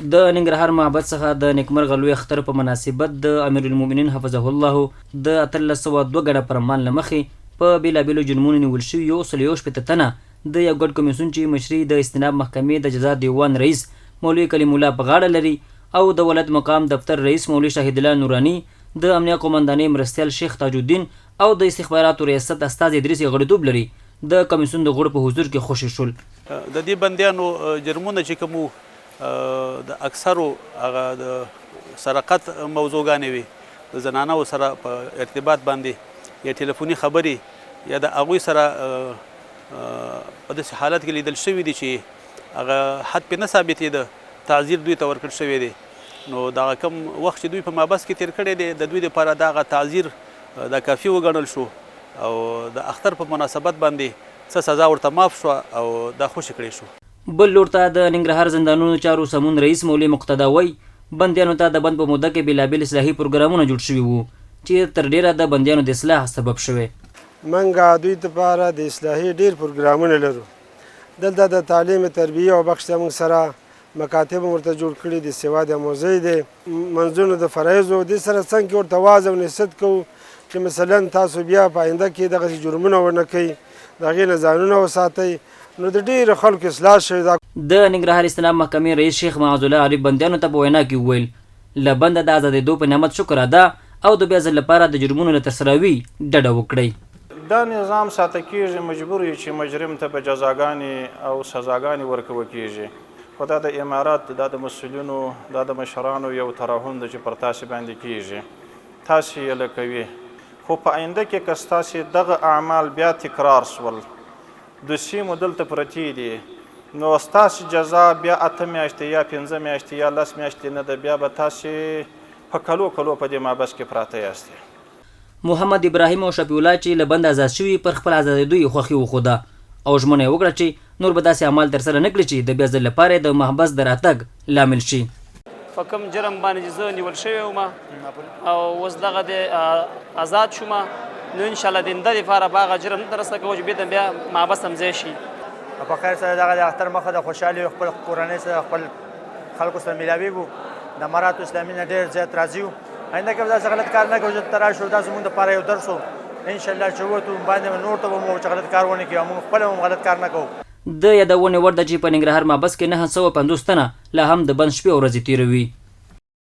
د ننګرهار معبد څخه د نیکمرغه لوی اختر په مناسبت د امیر المؤمنین حفظه الله د اتلس سوه دوه ګډه پرمان له مخې په بېلابېلو جرمونو نیول شوي یو سل یو شپېته تنه د یو ګډ کمیسیون چې مشري د استناب محکمې د جزا دیوان رئیس مولوي کلیم الله په غاړه لري او د ولایت مقام دفتر رئیس مولوي شاهد الله نورانی د امنیه قومندانۍ مرستیال شیخ تاج الدین او د استخباراتو ریاست استاد ادریس غړیتوب لري. د کمیسیون د غړو په حضور کې خوشی شول. د دې بندیانو جرمونه چې کوم د اکثرو هغه د سرقت موضوعګانې وي. د زنانو سره په ارتباط باندې یا ټلیفوني خبرې یا د هغوی سره په داسې حالت کې لیدل شوي دي چې هغه حد پې نه ثابتېده تعذیر دوی ته ورکړل شوی دی. نو دا کم وخت چې دوی په مابس کې تیر کړی دی د دوی لپاره دغه تعذیر د کافي وګڼل شو او د اختر په مناسبت باندې څه سزا ورته معاف شو او دا خوشی کړی شو بل لور ته د ننګرهار زندانونو چارو سمون رئیس مولوي مقتدا وای بندیانو ته د بند په موده کې بېلابېل اصلاحي پروګرامونه جوړ شوي وو چې تر ډیره د بندیانو د اصلاح سبب شوی منګه دوی لپاره د اصلاحي ډیر پروګرامونه لرو. دلته د تعلیم تربیه او بخش موږ سره مکاتب ورته جوړ کړي د سوا د موزي دي منځونو د فرایزو د سره څنګه ورته واز او نسبت کو چې مثلا تاسو بیا په آینده کې دغه جرمونه ونه کوي دغه نه ځانونه وساتئ. نو د ډیر خلکو اصلاح شوی دا د ننګرهار استناب محکمې رئیس شیخ معاذ الله علی بندیانو ته په وینا کې وویل له بنده د ازادېدو په نعمت شکر ادا او د بیا ځل لپاره د جرمونو له ترسروي ډډه وکړئ. دا نظام ساته کیږي مجبور چې مجرم ته به جزاګانې او سزاګانې ورکول کیږي خو دا د امارات دا د مسولینو دا د مشرانو یو ترحم د چې پر تاسو باندې کیږي تاسو یې لکوي خو په آینده کې که ستاسو دغه اعمال بیا تکرار سول د سیمو دلته پرتی دي. نو ستاسو جزا بیا اته میاشتې یا پنځه میاشتې یا لس میاشتې نه ده بیا به تاسو په کلو کلو په دې مابس کې پراته یاست. محمد ابراهیم او شفیع الله چې له بند آزاد شوي پر خپل آزادېدو خوښي وښوده. او ژمنه یې وکړه چې نور به داسې اعمال ترسره نه کړي چې د بیا ځل لپاره د محبس د راتګ لامل شي په کوم جرم باندې زه نیول شوی وم او اوس دغه د آزاد شوم نو ان شاء الله د انده لپاره باغ جرم نه ترسره کوم بیا بیا محبس هم ځای شي. په خیر سره دغه اختر مخه د خوشحالي خپل کورنۍ سره خپل خلکو سره ملاویږو د مرات اسلامي نه ډېر زیات راځي آینده کې داسې غلط کار نه کوو چې ترا شو دا زموږ لپاره یو درس ان شاء الله چې وته باندې نور ته مو غلط کار ونه کوي موږ خپل هم غلط کار نه کوو د یادونې وړ ده چې په ننګرهار مابس کې نه سوه پنځوس تنه لا هم د بند شپې ورځې تیروي